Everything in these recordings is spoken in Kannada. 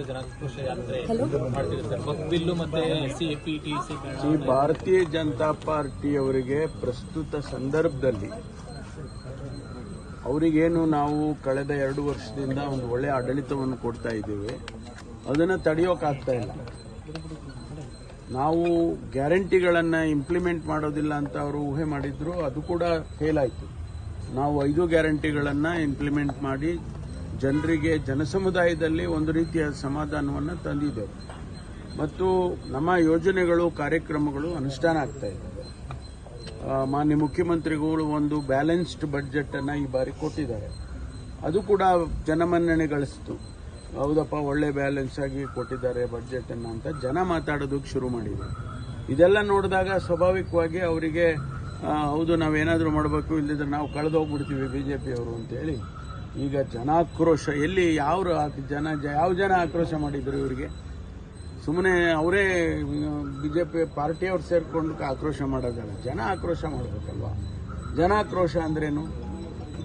ರಾಷ್ಟ್ರೀಯ ಜನಾಕ್ರೋಶ ಯಾತ್ರೆ ಮಾಡ್ತಿದೆ ಸರ್ ಬಿಲ್ಲು ಮತ್ತೆ S C A P T C ಈ ಭಾರತೀಯ ಜನತಾ ಪಾರ್ಟಿಯವರಿಗೆ ಪ್ರಸ್ತುತ ಸಂದರ್ಭದಲ್ಲಿ ಅವರಿಗೇನು ನಾವು ಕಳೆದ ಎರಡು ವರ್ಷದಿಂದ ಒಂದು ಒಳ್ಳೆಯ ಆಡಳಿತವನ್ನು ಕೊಡ್ತಾ ಇದ್ದೀವಿ ಅದನ್ನು ತಡೆಯೋಕ್ಕಾಗ್ತಾ ಇಲ್ಲ. ನಾವು ಗ್ಯಾರಂಟಿಗಳನ್ನು ಇಂಪ್ಲಿಮೆಂಟ್ ಮಾಡೋದಿಲ್ಲ ಅಂತ ಅವರು ಊಹೆ ಮಾಡಿದ್ರು ಅದು ಕೂಡ ಫೇಲ್ ಆಯಿತು. ನಾವು ಐದು ಗ್ಯಾರಂಟಿಗಳನ್ನು ಇಂಪ್ಲಿಮೆಂಟ್ ಮಾಡಿ ಜನರಿಗೆ, ಜನಸಮುದಾಯದಲ್ಲಿ ಒಂದು ರೀತಿಯ ಸಮಾಧಾನವನ್ನು ತಂದಿದ್ದೇವೆ ಮತ್ತು ನಮ್ಮ ಯೋಜನೆಗಳು, ಕಾರ್ಯಕ್ರಮಗಳು ಅನುಷ್ಠಾನ ಆಗ್ತಾ ಇದ್ದಾವೆ ಮಾನ್ಯ ಮುಖ್ಯಮಂತ್ರಿಗಳು ಒಂದು ಬ್ಯಾಲೆನ್ಸ್ಡ್ ಬಡ್ಜೆಟನ್ನು ಈ ಬಾರಿ ಕೊಟ್ಟಿದ್ದಾರೆ. ಅದು ಕೂಡ ಜನಮನ್ನಣೆ ಗಳಿಸ್ತು. ಹೌದಪ್ಪ, ಒಳ್ಳೆ ಬ್ಯಾಲೆನ್ಸ್ ಆಗಿ ಕೊಟ್ಟಿದ್ದಾರೆ ಬಡ್ಜೆಟನ್ನು ಅಂತ ಜನ ಮಾತಾಡೋದಕ್ಕೆ ಶುರು ಮಾಡಿದೆ ಇದೆಲ್ಲ ನೋಡಿದಾಗ ಸ್ವಾಭಾವಿಕವಾಗಿ ಅವರಿಗೆ ಹೌದು, ನಾವೇನಾದರೂ ಮಾಡಬೇಕು ಇಲ್ಲದಿದ್ರೆ ನಾವು ಕಳೆದೋಗ್ಬಿಡ್ತೀವಿ ಬಿ ಜೆ ಪಿಯವರು ಅಂತೇಳಿ ಈಗ ಜನಾಕ್ರೋಶ ಎಲ್ಲಿ ಯಾವ ಜನ ಯಾವ ಜನ ಆಕ್ರೋಶ ಮಾಡಿದ್ರು ಇವರಿಗೆ? ಸುಮ್ಮನೆ ಅವರೇ ಬಿ ಜೆ ಪಿ ಪಾರ್ಟಿಯವ್ರು ಸೇರ್ಕೊಂಡು ಆಕ್ರೋಶ ಮಾಡೋದಲ್ಲ. ಜನ ಆಕ್ರೋಶ ಮಾಡಬೇಕಲ್ವಾ? ಜನ ಆಕ್ರೋಶ ಅಂದ್ರೇನು?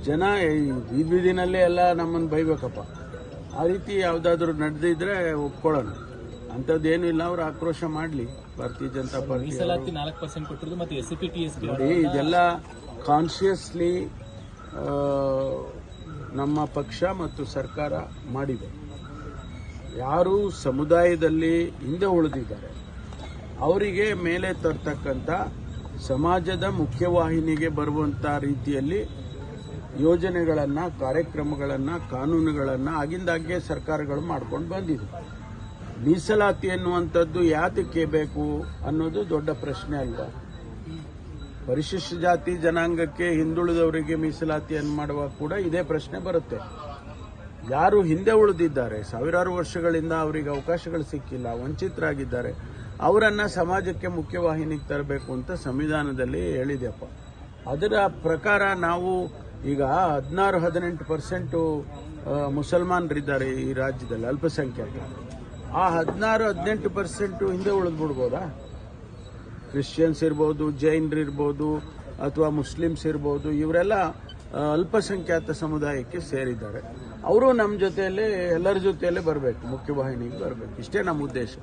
ಜನ ಈ ಬೀದಿ ಬೀದಿನಲ್ಲೇ ಎಲ್ಲ ನಮ್ಮನ್ನು ಬೈಬೇಕಪ್ಪ. ಆ ರೀತಿ ಯಾವುದಾದ್ರೂ ನಡೆದಿದ್ರೆ ಒಪ್ಕೊಳ್ಳೋಣ. ಅಂಥದ್ದೇನು ಇಲ್ಲ ಅವ್ರು ಆಕ್ರೋಶ ಮಾಡಲಿ. ಭಾರತೀಯ ಜನತಾ ಪಾರ್ಟಿ ನೋಡಿ ಇದೆಲ್ಲ ಕಾನ್ಷಿಯಸ್ಲಿ ನಮ್ಮ ಪಕ್ಷ ಮತ್ತು ಸರ್ಕಾರ ಮಾಡಿದೆ. ಯಾರು ಸಮುದಾಯದಲ್ಲಿ ಹಿಂದೆ ಉಳಿದಿದ್ದಾರೆ. ಅವರಿಗೆ ಮೇಲೆ ತರ್ತಕ್ಕಂಥ ಸಮಾಜದ ಮುಖ್ಯವಾಹಿನಿಗೆ ಬರುವಂಥ ರೀತಿಯಲ್ಲಿ ಯೋಜನೆಗಳನ್ನು, ಕಾರ್ಯಕ್ರಮಗಳನ್ನು, ಕಾನೂನುಗಳನ್ನು ಆಗಿಂದಾಗ್ಗೆ ಸರ್ಕಾರಗಳು ಮಾಡ್ಕೊಂಡು ಬಂದಿದೆ. ಮೀಸಲಾತಿ ಎನ್ನುವಂಥದ್ದು ಯಾತಕ್ಕೆ ಬೇಕು ಅನ್ನೋದು ದೊಡ್ಡ ಪ್ರಶ್ನೆ ಅಲ್ವಾ? ಪರಿಶಿಷ್ಟ ಜಾತಿ ಜನಾಂಗಕ್ಕೆ ಹಿಂದುಳಿದವರಿಗೆ ಮೀಸಲಾತಿಯನ್ನು ಮಾಡುವಾಗ ಕೂಡ ಇದೇ ಪ್ರಶ್ನೆ ಬರುತ್ತೆ. ಯಾರು ಹಿಂದೆ ಉಳಿದಿದ್ದಾರೆ, ಸಾವಿರಾರು ವರ್ಷಗಳಿಂದ ಅವರಿಗೆ ಅವಕಾಶಗಳು ಸಿಕ್ಕಿಲ್ಲ, ವಂಚಿತರಾಗಿದ್ದಾರೆ, ಅವರನ್ನ ಸಮಾಜಕ್ಕೆ ಮುಖ್ಯವಾಹಿನಿಗೆ ತರಬೇಕು ಅಂತ ಸಂವಿಧಾನದಲ್ಲಿ ಹೇಳಿದೆಪ್ಪ ಅದರ ಪ್ರಕಾರ ನಾವು ಈಗ ಹದಿನಾರು, ಹದಿನೆಂಟು ಪರ್ಸೆಂಟು ಮುಸಲ್ಮಾನರಿದ್ದಾರೆ ಈ ರಾಜ್ಯದಲ್ಲಿ ಅಲ್ಪಸಂಖ್ಯಾತರು. ಆ ಹದಿನಾರು, ಹದಿನೆಂಟು ಪರ್ಸೆಂಟು ಹಿಂದೆ ಉಳಿದ್ಬಿಡ್ಬೋದಾ? ಕ್ರಿಶ್ಚಿಯನ್ಸ್ ಇರ್ಬೋದು, ಜೈನರು ಇರ್ಬೋದು, ಅಥವಾ ಮುಸ್ಲಿಮ್ಸ್ ಇರ್ಬೋದು, ಇವರೆಲ್ಲ ಅಲ್ಪಸಂಖ್ಯಾತ ಸಮುದಾಯಕ್ಕೆ ಸೇರಿದ್ದಾರೆ. ಅವರು ನಮ್ಮ ಜೊತೆಯಲ್ಲೇ, ಎಲ್ಲರ ಜೊತೆಯಲ್ಲೇ ಬರಬೇಕು, ಮುಖ್ಯವಾಹಿನಿಗೆ ಬರಬೇಕು. ಇಷ್ಟೇ ನಮ್ಮ ಉದ್ದೇಶ.